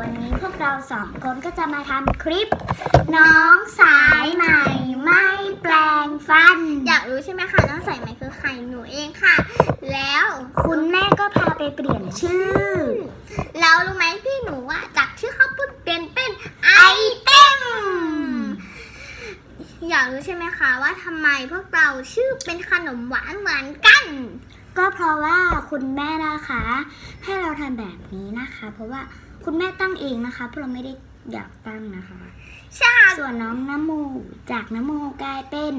วันนี้พวกเราสองคนก็จะมาทำคลิป น้องสายใหม่ไม่แปลงฟัน อยากรู้ใช่ไหมคะน้องใส่ไหมคือใครหนูเองค่ะ แล้วคุณแม่ก็พาไปเปลี่ยนชื่อ แล้วรู้ไหมพี่หนูว่าจากชื่อข้าวปุ้นเปลี่ยนเป็นไอเต็มอยากรู้ใช่ไหมคะว่าทำไมพวกเราชื่อเป็นขนมหวานเหมือนกัน ก็เพราะว่าคุณแม่นะคะ ให้เราทำแบบนี้นะคะ เพราะว่าคุณแม่ตั้งเองนะคะพวกเราไม่ได้อยากตั้งนะคะ ใช่ส่วนน้องน้ำโมจากน้ำโมกลายเป็น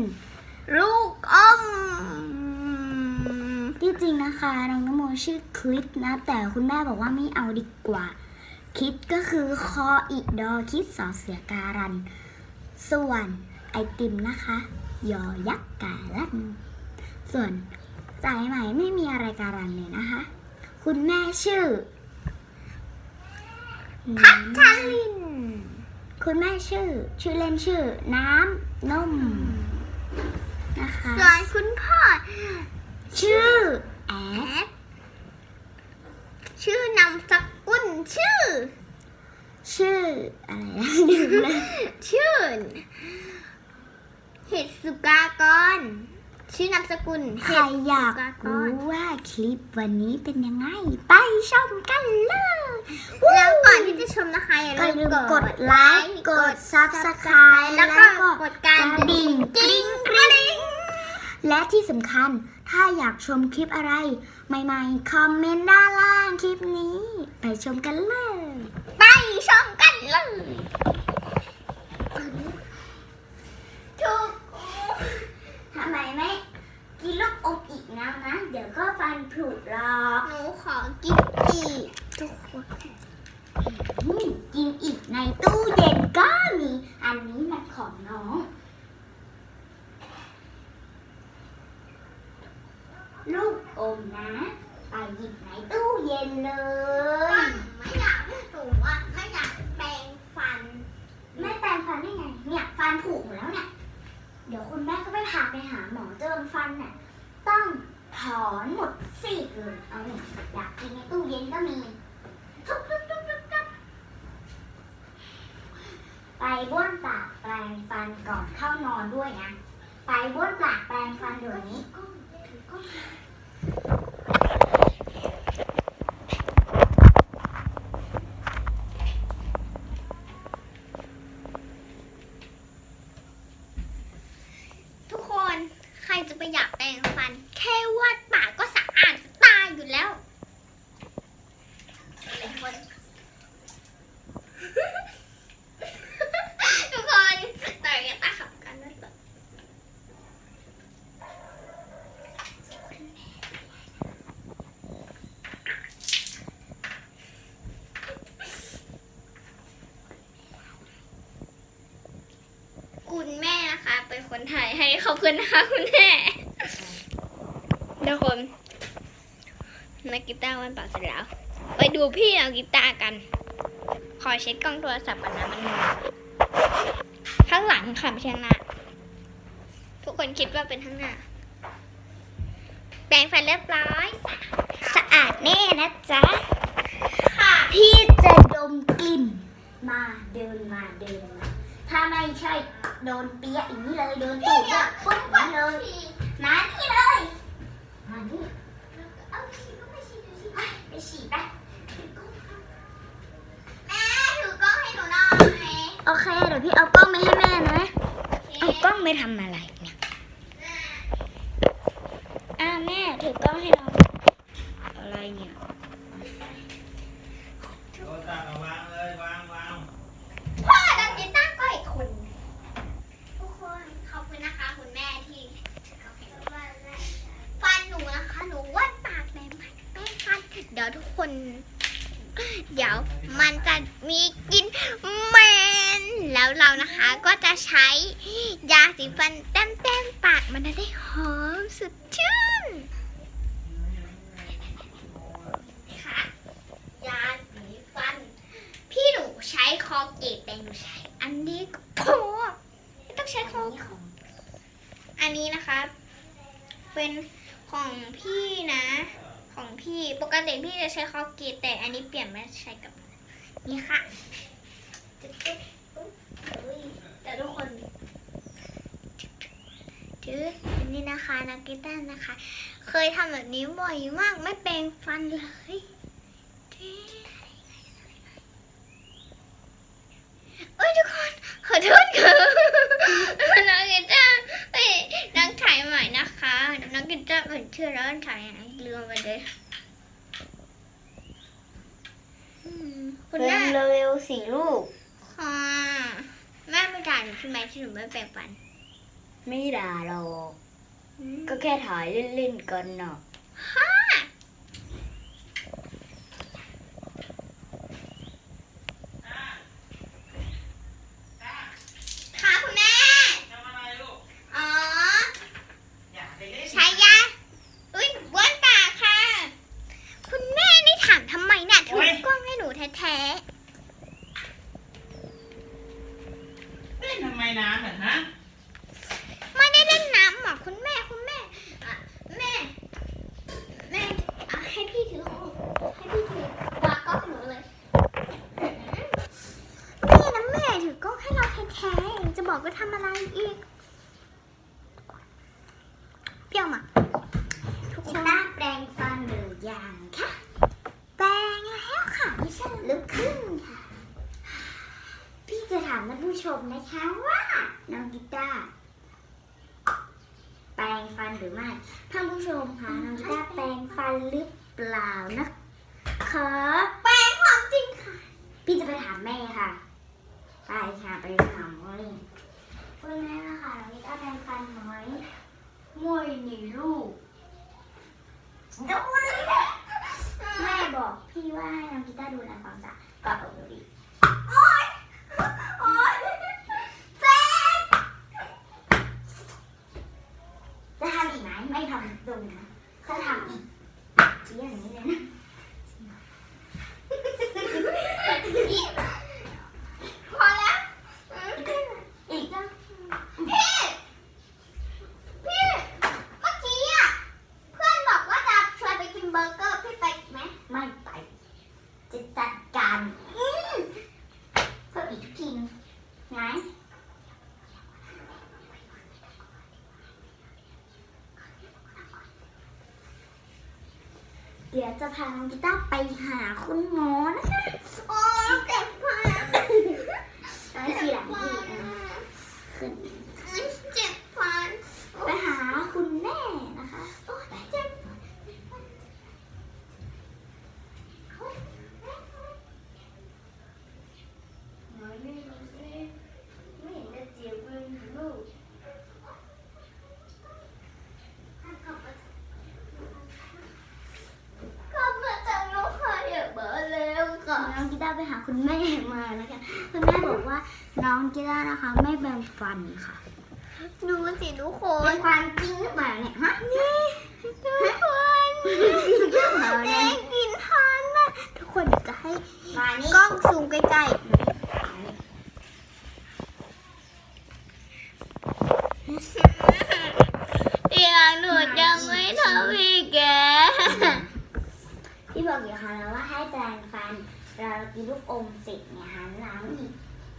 ลูกอมที่จริงนะคะ น้องน้ำโมชื่อคลิปนะ แต่คุณแม่บอกว่าไม่เอาดีกว่า คิดก็คือคออีดอคิดสอเสือการัน ส่วนไอติมนะคะ ยอยักษ์การันส่วน สายใหม่ไม่มีอะไรการันเลยนะคะ คุณแม่ชื่อพัชริน คุณแม่ชื่อ ชื่อเล่นชื่อ น้ำนมนะคะส่วนคุณพ่อ ชื่อแอแอดดชื่อนามสกุลชื่อ ชื่ออะไรนะลืมเลยชื่อ เห็ดสุกากร ชื่อนามสกุลใครเห็ดอยากรู้ว่าคลิปวันนี้เป็นยังไง ไปชมกันเลย แล้วก่อนที่จะชมนะคะอย่าก็อย่าลืลืมมกกดดไลค์กด Subscribe แล้แล้ววก็ก็กดการกระดิ่งกริ๊งกริ๊งและที่สำคัญถ้าอยากชมคลิปอะไร ใหม่ๆ คอมเมนต์ด้านล่างคลิปนี้ ไปชมกันเลย ไปชมกันเลยถูก ทำไมไม่กินลูกอมอีกนะนะ เดี๋ยวก็ฟันผุหรอกหนูขอกินอีกทุกคนอืมกินอีกในตู้เย็นก็มี อันนี้มันของน้อง ลูกอมนะ ไปหยิบในตู้เย็นเลย ไม่อยากหนูว่าไม่อยากแปรงฟัน ไม่แปรงฟันได้ไง เนี่ย ฟันผุหมดแล้วเนี่ย เดี๋ยวคุณแม่ก็ไปพาไปหาหมอเจิมฟันน่ะต้องถอนหมดสี่เลยเอาเนี่ยอยากกินในตู้เย็นก็มีทุบทุบทุบทุบทุบไปบ้วนปากแปรงฟันก่อนเข้านอนด้วยนะ ไปบ้วนปากแปรงฟันเดี๋ยวนี้ ทุกคนใครจะ ไปอยากแปรงฟัน แค่วาดปากก็สะอาดจะตายอยู่แล้วทุกคน ทุกคนต่อยกันตาขับกันนะต่อคุณแม่นะคะ เป็นคนถ่ายให้ขอบคุณนะคะคุณแม่ทุกคนนักกีตาร์วันปาเสร็จแล้ว ไปดูพี่เอากีตาร์กัน ขอเช็คกล้องโทรศัพท์ก่อนนะมันมัวข้างหลังค่ะไม่ใช่ข้างหน้าทุกคนคิดว่าเป็นข้างหน้าแปรงฟันเรียบร้อย สะอาดแน่นะจ๊ะพี่จะดมกลิ่นมาเดินมาเดินมา ถ้าไม่ใช่ โดนเปียะอย่างนี้เลยโดนตูดเนี่ยปุ๊บมาเลยมานี่เลยมานี่เอาฉีดก็ไม่ฉีดดูสิไปไปฉีดไปแม่ถือกล้องให้หนูหน่อยโอเคเดี๋ยวพี่เอากล้องไปให้แม่นะเอากล้องไปทำอะไรเนี่ยอ่าแม่ถือกล้องให้น้องอะไรเนี่ยโทรศัพท์เอาวางเลยวางวาง พ่อดับกีตาร์ก็อีกคน ทุกคนขอบคุณนะคะ คุณแม่ที่ฟันหนูนะคะ หนูวาดปากแม่ใหม่แม่ฟันเดี๋ยวทุกคน เดี๋ยวมันจะ มีกลินเหม็นแล้วเรานะคะก็จะใช้ยาสีฟันแต้มๆปากมันจะได้หอมสดชื่นค่ะยาสีฟัน พี่หนูใช้คอเกตแต่หนูใช้ อันนี้ก็พอไม่ต้องใช้คออันนี้นะคะ เป็นของพี่นะ ของพี่ปกติพี่จะใช้คอเกตแต่อันนี้เปลี่ยนมาใช้กับ นี่ค่ะแต่ทุกคนถืออนี้นะคะนักกีตาร์นะคะ เคยทำแบบนี้บ่อยมากไม่แปรงฟันเลยเอ้ยทุกคนขอโทษค่ะนักกีตาร์นักถ่ายใหม่นะคะนักกีตาร์เปลี่ยนชื่อแล้วถ่ายไหนลืมไปเลยอืม คุณแม่เร็วๆสี่ลูก ค่ะแม่ไม่ด่าหนูใช่ไหมที่หนูไม่แปรงฟันไม่ด่าหรอก ก็แค่ถ่ายเล่นๆกันเนาะค่ะคุณแม่ ทำอะไรลูก อ๋อ อยากไปเล่น ใช้ยาอุ้ยบ้วนปากค่ะ คุณแม่นี่ถามทำไมเนี่ยถือกล้องให้หนูแท้ เล่นทำไมน้ำอะฮะ ๆ ไม่ได้เล่นน้ำหรอกคุณแม่คุณแม่อะแม่ แม่อะให้พี่ถือของให้พี่ถือวางกล้องให้หนูเลยแม่นะแม่ถือกล้องให้เราแท้ๆจะบอกว่าทำอะไรอีก เปรี้ยวมาทุกค กี น ตาร์แปลงฟันหรือยังคะ แปลงแล้วค่ะไม่ใช่ ลุกขึ้นค่ะ พี่จะถามท่านผู้ชมนะคะว่าน้องกีตาร์แปลงฟันหรือไม่ท่านผู้ ชมคะน้องกีตาร์แปลงฟันหรือเปล่านะขอแปลงความจริงค่ะ พี่จะไปถามแม่ค่ะ ไปค่ะไปถามเลยคุณแม่นะคะน้องกีตาร์แปลงฟันไหมมวยหนีลูกดูเลยแม่บอกพี่ว่าให้น้องกีตาร์ดูแลความสะอาดก่อนออกดูดีโอ๊ยโอ๊ยเจ็บ จะ ทำอีกไหมไม่ทำตรงนะถ้าทำอีกเชี้อย่างนี้เลยนะ พอแล้ว อีกจ้ะ พี่ พี่ เมื่อกี้อะ เพื่อนบอกว่าจะชวนไปกินเบอร์เกอร์ พี่ไปไหม ไม่ไป จะจัดการอืมเพิ่มอีกทีนึงไง เดี๋ยวจะพาน้องกีตาร์ไปหาคุณหมอนะคะ โอ้เจ็บฟัน วิธีหลังที่อะขึ้น เจ็บฟัน ไปหาคุณแม่นะคะ โอ๊ยเจ็บ น้อยไม่รู้สิไม่เห็นจะเจ็บเลยลูก ก็มาจากน้องค่ะอย่าเบอร์เร็วก่อน น้องกีตาร์ไปหาคุณแม่มานะคะ คุณแม่บอกว่าน้ องกีตาร์นะคะ ไม่แบ่งฟันค่ะดูสิทุกคเป็นนความจริงหรือเปล่าเนี่ยฮะนี่ทุกคนเอาแม่เนี่ยกินทานนะทุกคนเดี๋ยวจะให้มานี่กล้องซูมใกล้ๆอย่างหนูจะไม่ทำอีกแกพี่บอกอยู่ค่ะแล้วว่าให้แปรงฟันเรากินลูกอมเสร็จเนี่ยหันหลังอีก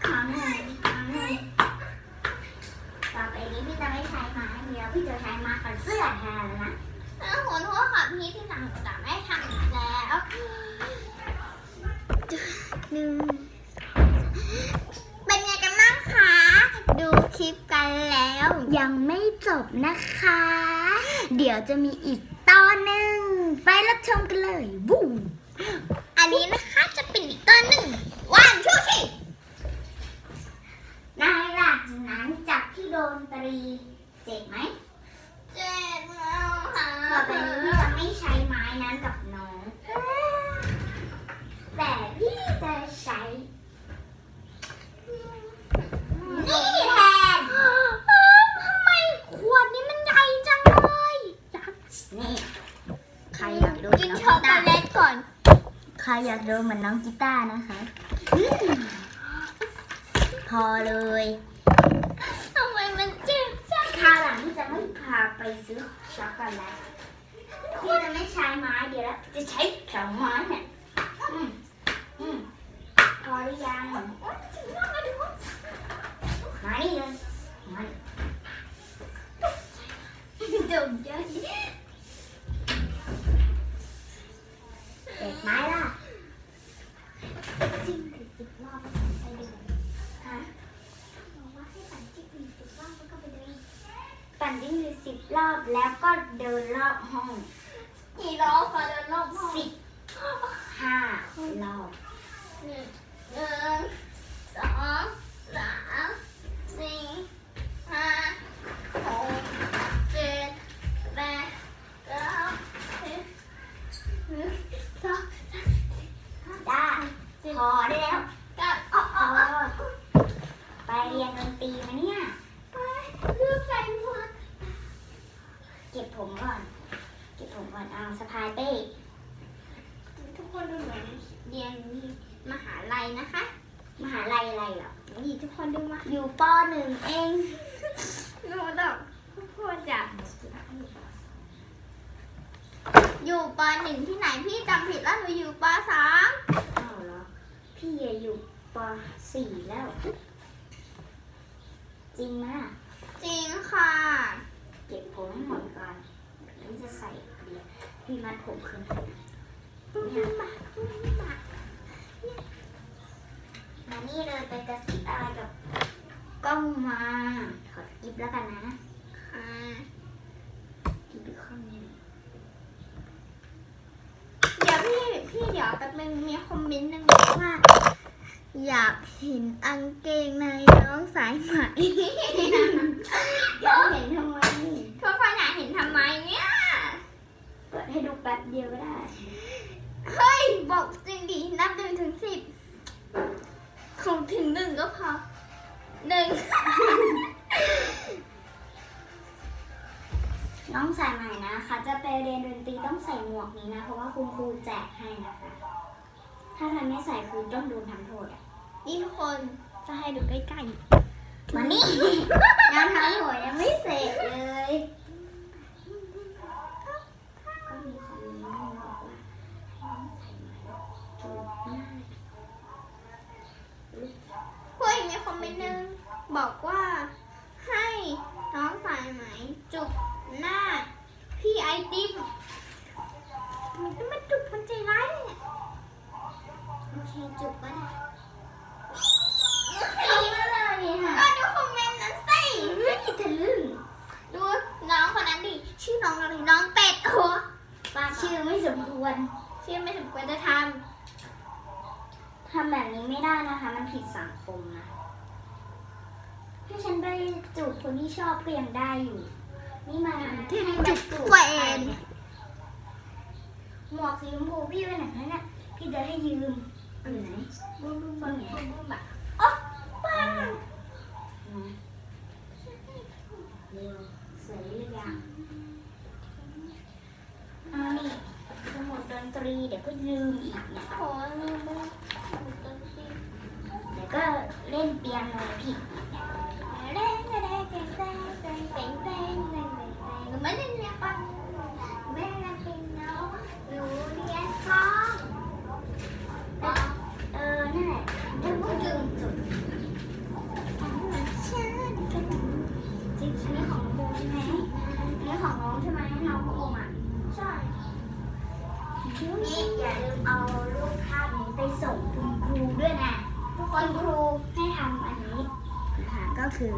ครั้งหนึ่งอีกครั้งหนึ่งต่อไปนี้พี่จะไม่ใช้ไม้เดียวพี่จะใช้ไม้กับเสื้อแทนแล้วนะ ขอโทษค่ะพี่ที่หลังจะไม่ทำอีกแล้วหนึ่งเป็นไงกันบ้างคะ ดูคลิปกัน แล้ว ยังไม่จบนะคะ เดี๋ยวจะมีอีกตอนหนึ่งไปรับชมกันเลยวู้อันนี้นะคะจะเป็นอีกต้นหนึ่งวันชูชีนายล่ะหลังจากที่โดนตรีเจ็บไหมเจ็บแล้วค่ะต่อไปนี้พี่จะไม่ใช้ไม้นั้นกับน้อง แต่พี่จะใช้ นี่แทน ทำไมขวดนี้มันใหญ่จังเลย นี่ ใครอยากโดน กิน น้อง ช็อก กี โก ตาร์ แลตก่อน ใคร อยากโดนเหมือนน้องกีตาร์นะคะอืมพอเลยทำไมมันเจ็บจังคราวหลังที่จะไม่พาไปซื้อช็อกโกแลตพี่จะไม่ใช้ไม้เดียวแล้วจะใช้สองไม้เนี่ยอืมอืมจิ้ อบแล้วก็เดินรอบห้อง กี่รอบคะเดินรอบห้อง สิบห้ารอบ หนึ่งหนึ่งสองสามสี่ห้าหกเจ็ดแปดเก้าสิบหนึ่งสอง ได้พอได้แล้ว เก้าอ๋อ พ อ๋อ อไปเรียนดนตรีมาเนี่ย เลือกใส่หมวก เก็บผมก่อน เก็บผมก่อนเอาสะพายเป้ ทุกคนดูเหมือนเรียนมหาลัย นะคะ มหาลัยอะไรเหรอนี่ทุกคนดูมาอยู่ปหนึ่งเองหนูดอกพูดจะอยู่ปหนึ่งที่ไหนพี่จำผิดแล้วหนูอยู่ปสามอ้าวเหรอ พี่อะอยู่ปสี่แล้ว จริงไหมอะจริงค่ะ เก็บผมให้หมดก่อนเดี๋ยวจะใส่เดียวพี่มัดผมคืนเนี่ยมา นี่เลยไปกระซิบอะไรกับกล้องมาขอกิบแล้วกันนะอ่ากิบอีกข้างนึงเดี๋ยวพี่พี่เดี๋ยวแป๊บนึงมีคอมเมนต์หนึงบอกว่า อยากเห็นอังเกงในน้องสายไหมอยากเห็นทำไมทุกคนอยากเห็นทำไมเนี่ยเปิดให้ดูแป๊บเดียวก็ได้ เฮ้ย บอกจริงดินับ ถึงหนึ่งก็พอหนึ่ง น้องสายใหม่นะคะ จะไปเรียนดนตรีต้องใส่หมวกนี้นะ เพราะว่าคุณครูแจกให้นะคะ ถ้าใครไม่ใส่คือต้องโดนทำโทษอะนี่ทุกคนจะให้ดูใกล้มานี่ยังทำหัวยังไม่เสร็จเลย หนึงบอกว่าให้น้องสายไหมจุบหน้า พี่ไอติมมันจะมาจุบคนใจร้ายเนี่ยโอเคจูบก็ได้ทำอะไรอะก็ดูคอมเมนต์นั้นสิไม่ทะลึ่งดูน้องคนนั้นดิชื่อน้องอะไรน้องเป็ดโอ้ป้าชื่อไม่สมควร ชื่อไม่สมควรจะททำแบบนี้ไม่ได้นะคะ มันผิดสังคมนะ ถ้าฉันไปจูบคนที่ชอบก็ยังได้อยู่ นี่มาที่ให้จุแบบแฟนหมวกสีชมพูพี่ไปไหนแล้วเนี่ยพี่จะให้ยืมอยู่ไหนบุ้มบุ้มบุ้มบุ้มบุ้มแบบอ๋อป้านะเร็วสวยหรือยังอานี่สมุดดนตรีเดี๋ยวก็ลืมอีกนี่ยโอ้ยบุ้มบุ้มต้นซีเดี๋ยวก็เล่นเปียโนผิดอีกเนี่ย ไปส่งคุณครูด้วยนะทุกคนครูให้ทำอันนี้นะคะก็คือ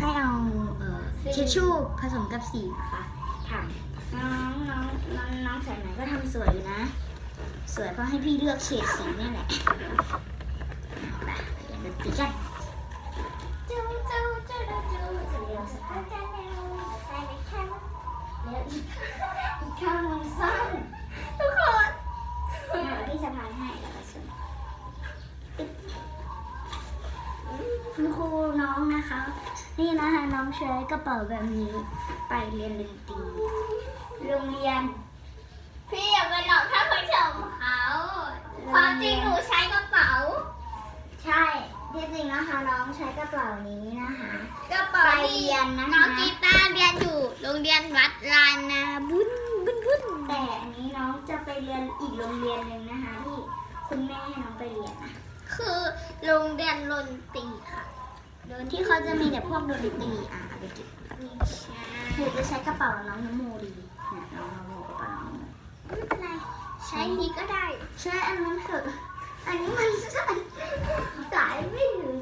ให้เอาเอ่อทิชชู่ผสมกับสีนะคะทำน้องน้องน้องน้องสายไหมก็ทำสวยอยู่นะ สวยเพราะให้พี่เลือกเฉดสีนี่แหละไปเรียนดนตรีกันจูจูจูจูจูจะเร็วสักอาจาร ใช้กระเป๋าแบบนี้ ไปเรียนดนตรีโรงเรียน พี่อย่าไปหลอกท่านผู้ชมเขาความจริงหนูใช้กระเป๋า ใช่ที่จริงนะคะน้องใช้กระเป๋านี้นะคะ กระเป๋าไปเรียนนะคะน้องกีตาร์เรียนอยู่โรงเรียนวัดลานนาบุญบุญบุญแต่อันนี้น้องจะไปเรียนอีกโรงเรียนหนึ่งนะคะที่คุณแม่ให้น้องไปเรียนนะคือโรงเรียนดนตรีค่ะ ที่เขาจะมีแต่พวกดนตรีอะเอาไปเก็บหรือจะใช้กระเป๋าน้องนโมดีเนี่ยน้องนโมกระเป๋าน้องนโมไม่เป็นไรใช้นี้ก็ได้ ใช้อันนั้นเถอะ อันนี้มันสายไม่ถึง